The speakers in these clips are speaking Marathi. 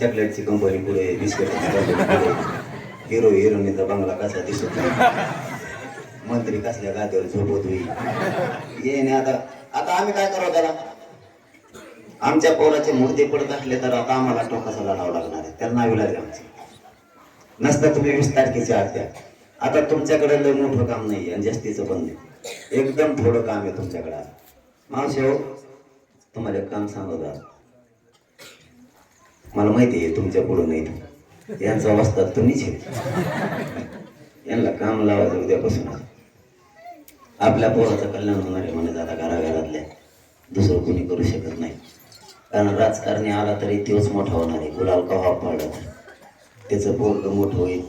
चॉकलेटची कंपनी पुढे बिस्किटाची कंपनी पुढे हिरो हिरोईनचा बंगला कसा दिसत नाही. मंत्री कसल्या गादीवर झोपत होईल. ये नाही आता आता आम्ही काय करावं त्याला? आमच्या पोराचे मुर्दे पडत असले तर आता आम्हाला टोकाचा लढावं लागणार आहे. त्यांना नावी लागेल आमचं नसतं तुम्ही वीस तारखेच्या आत द्या आता तुमच्याकडे लय मोठं काम नाही आणि जास्तीचं पण नाही. एकदम थोडं काम आहे तुमच्याकडे. आता. मावशी हो तुम्हाला एक काम सांगत मला माहिती आहे तुमच्या पुढं नाही यांचा अवस्था तुम्हीच यांना काम लावायचं उद्यापासून. आपल्या पोराचं कल्याण होणार आहे म्हणे आता घराघरातल्या. दुसरं कोणी करू शकत नाही. कारण राजकारणी आला तरी तोच मोठा होणार आहे. गुलाल कवा पडला तर त्याचं पोरग मोठं होईल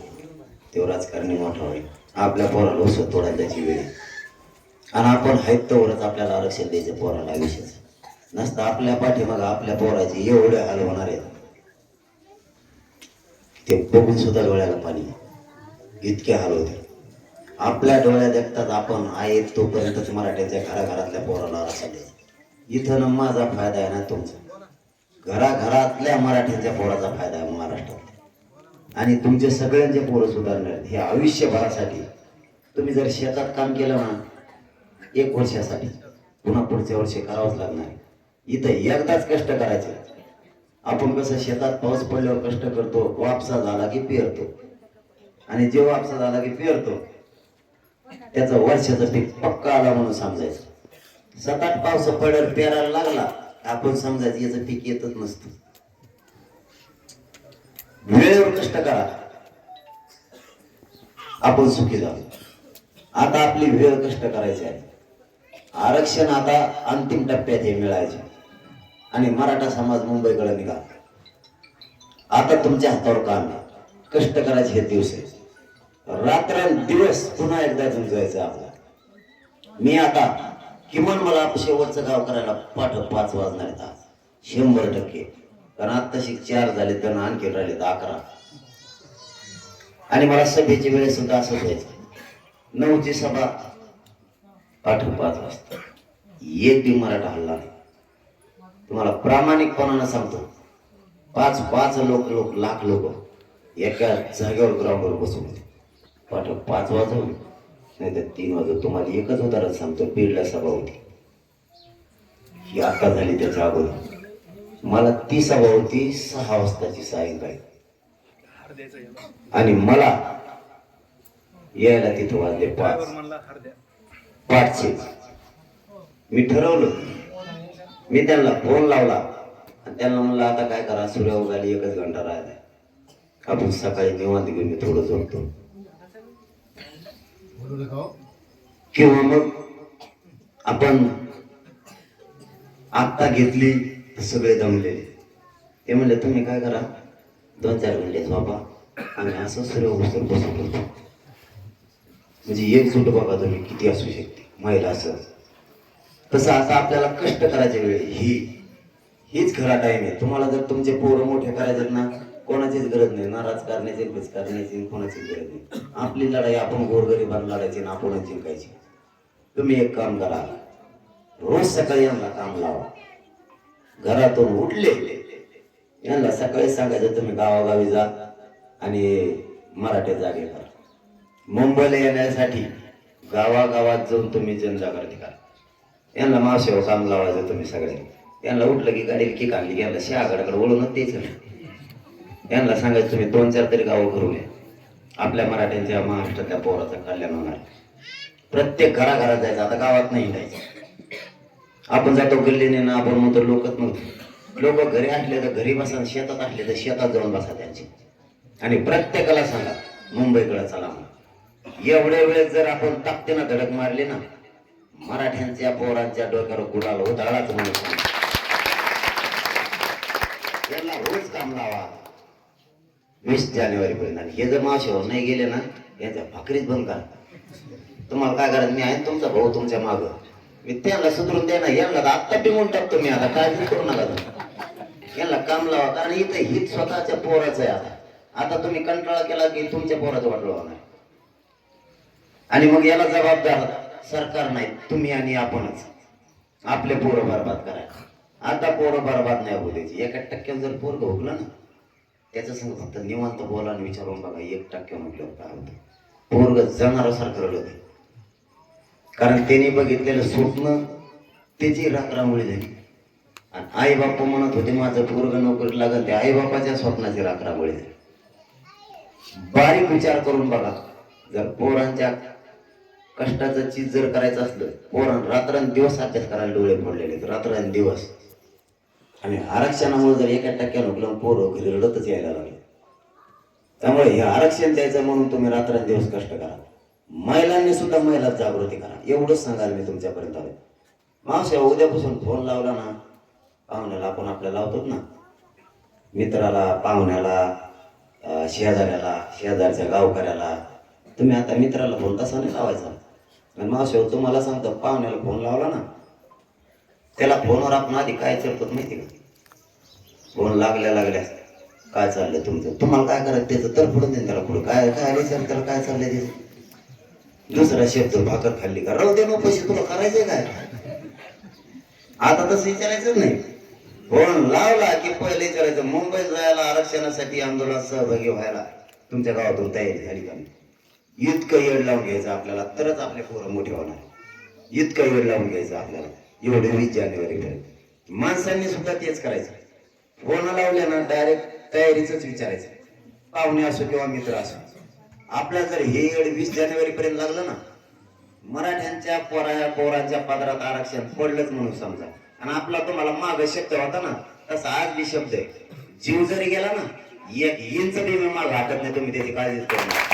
तो राजकारणी मोठा होईल. आपल्या पोराला उसत तोडायला त्याची वेळ आणि आपण आहेत तेवढंच आपल्याला आरक्षण द्यायचं पोराला आयुष्याचं. नसतं आपल्या पाठीमागं आपल्या पोराची एवढे हाल होणार आहेत ते बघून सुद्धा डोळ्याला पाणी इतके हाल होते. आपल्या डोळ्या देखतात आपण आहेत तोपर्यंतच मराठ्याच्या घराघरातल्या पोराला आरक्षण द्यायचं इथं ना माझा फायदा आहे ना तुमचा. घराघरातल्या मराठ्यांच्या पोराचा फायदा आहे महाराष्ट्रात. आणि तुमचे सगळ्यांचे पोरं सुधारणार हे आयुष्यभरासाठी. तुम्ही जर शेतात काम केलं ना एक वर्षासाठी पुन्हा पुढच्या वर्षी करावंच लागणार इथं एकदाच कष्ट करायचे. आपण कसं शेतात पाऊस पडल्यावर कष्ट करतो वापसा झाला की पेरतो. आणि जे वापसा झाला की पेरतो त्याचं वर्षाचं पीक पक्का आला म्हणून समजायचं. सतत पाऊस पडल्यावर पेरायला लागला आपण समजायचं याचं पीक येतच नसतं. वेळेवर कष्ट करा. आपण सुखी झालो. आता आपली वेळ कष्ट करायची आहे. आरक्षण आता अंतिम टप्प्यात हे मिळायचे. आणि मराठा समाज मुंबईकडे निघाला. आता तुमच्या हातावर काम आहे कष्ट करायचे हे दिवस आहे रात्र दिवस पुन्हा एकदा झुंजायचं आपला मी आता किमान मला शेवटचं गाव करायला पाठ पाच वाजणार आहेत. आज. शंभर टक्के. कारण आत्ताशी चार झाले तर आणखी राहिले अकरा. आणि मला सभेची वेळ सुद्धा असं व्हायचं. नऊची सभा पाठ पाच वाजता. एक बी मराठा हल्ला नाही. तुम्हाला प्रामाणिकपणानं सांगतो. पाच पाच लोक लोक लाख लोक एका जागेवर ग्राउंडवर बसून होते. पाठ पाच वाजवून नाही तर तीन वाजव तुम्हाला एकच उदाहरण सांगतो बीडला सभा होती. ही आता झाली त्याच्या अगोदर. मला ती सभा होती सहा वाजताची सायंकाळी. आणि मला यायला तिथं वाजले पाच. पाचशे. मी ठरवलं मी त्यांना फोन लावला. आणि त्यांना म्हणलं आता काय करा सूर्य उगाली एकच घंटा राहिला आपण सकाळी निवांत घेऊन मी थोडं झोपतो. किंवा मग आपण आत्ता घेतली सगळे दमलेले. ते म्हणले तुम्ही काय करा? दोन चार घंटे झोपा. आणि असं सूर्य उगसर बसून म्हणजे एक एकजूट बघा तुम्ही किती असू शकते महिला असं. तसं आता आपल्याला कष्ट करायची वेळ ही हीच खरा टाइम आहे. तुम्हाला जर तुमचे पोरं मोठे करायचे ना कोणाचीच गरज नाही. ना राजकारण्याची करण्याची कोणाचीच गरज नाही. आपली लढाई आपण गोरगरिबांना लढायची ना आपणच जिंकायची. तुम्ही एक काम करा. रोज सकाळी यांना काम लावा. घरातून उठले. यांना सकाळी सांगायचं तुम्ही गावागावी जा आणि मराठी जागे करा. मुंबईला येण्यासाठी गावागावात जाऊन तुम्ही जनजागृती करा. यांना मावशेव काम लावायचं तुम्ही सगळे. यांना उठलं की गाडी की काढली यांना शहागडाकडे वळूनच द्यायचं यांना सांगायचं तुम्ही दोन चार तरी गावं करू या. आपल्या मराठ्यांच्या महाराष्ट्रातल्या पोराचं कल्याण होणार प्रत्येक घराघरात जायचं आता गावात नाही जायचं. आपण जातो गल्लीने ना आपण म्हणतो लोकच म्हणतो लोक घरी असले तर घरी बसा शेतात असले तर शेतात जाऊन बसा त्यांची. आणि प्रत्येकाला सांगा मुंबईकडे चला म्हणा एवढ्या वेळेस जर आपण ताकदीनं धडक मारली ना मराठ्यांच्या पोरांच्या डोक्यावर गुलाल उधळाच म्हणून. यांना रोज काम लावा. वीस जानेवारी पर्यंत. हे जर मावशीवर नाही गेले ना यांच्या भाकरीच बंद करा. तुम्हाला काय करायचं मी आहे ना तुमचा भाऊ तुमच्या माग. मी त्यांना सुधरून द्या ना यांना तर आत्ता पिमून टाकतो मी आता. काय करू नका यांना काम लावा. कारण इथं हित स्वतःच्या पोराचं आहे आता. आता तुम्ही कंटाळा केला की तुमच्या पोराचं वाटलं नाही आणि मग याला जबाबदार सरकार नाही तुम्ही आणि आपणच. आपले पोरं बरबाद करायला. आता पोरं बरबाद नाही होऊ द्यायची एका टक्क्यात जर पोरग भोगलं ना त्याचं सांग फक्त निवांत बोला आणि विचारून बघा एक टक्के म्हटल्यावर काय होतं? पोरग जाणार रडत होते कारण त्याने बघितलेलं स्वप्न त्याची राखरामुळे झाली. आणि आई बाप्पा म्हणत होते माझं पोरग नोकरी लागल ते आई बापाच्या स्वप्नाची राखरामुळे झाली. बारीक विचार करून बघा. जर पोरांच्या कष्टाचं चीज जर करायचं असलं पोरां रात्रंदिवस अभ्यास करायला डोळे फोडलेले रात्रंदिवस आणि आरक्षणामुळे जर एका टक्क्या नुकलं पोरं घरी रडतच यायला लागले. त्यामुळे हे आरक्षण द्यायचं म्हणून तुम्ही रात्रंदिवस कष्ट करा. महिलांनी सुद्धा महिला जागृती करा. एवढंच सांगाल मी तुमच्यापर्यंत आलो मावश्या उद्यापासून फोन लावला ना पाहुण्याला आपण आपल्या लावतोच ना. मित्राला पाहुण्याला शेजाऱ्याला शेजारच्या गावकऱ्याला तुम्ही आता मित्राला फोन तसा नाही लावायचा? आणि मावशी तुम्हाला सांगतो पाहुण्याला फोन लावला ना त्याला फोनवर आपण आधी काय चढतो माहिती का? फोन लागल्या लागल्या काय चाललं तुमचं? तुम्हाला काय करायचं? त्याचं तर पुढून देईन त्याला पुढे काय काय विचार त्याला काय चाललंय त्याचं? दुसरा शब्द भाकर खाल्ली का? राहू दे मग पैसे तुला करायचे काय? आता तसं विचारायचं नाही. फोन लावला की पहिले विचारायचं मुंबईत जायला आरक्षणासाठी आंदोलनात सहभागी व्हायला. तुमच्या गावातून तयारी झाली का इतकं येड लावून घ्यायचं आपल्याला तरच आपले पोरं मोठे होणार. इतकं येड लावून घ्यायचं आपल्याला. एवढे वीस जानेवारी पर्यंत. माणसांनी सुद्धा तेच करायचं. फोन लावले ना डायरेक्ट तयारीच विचारायचं. पाहुणे असो किंवा मित्र असो. आपल्या जर हे येड वीस जानेवारी पर्यंत लागलं ना मराठ्यांच्या पोरा पोरांच्या पदरात आरक्षण पडलंच म्हणून समजा. आणि आपला तुम्हाला माग शब्द होता ना तसा आज बी शब्द आहे. जीव जरी गेला ना एक इंच बी मी माग हाटत नाही तुम्ही त्याची काळजीच करू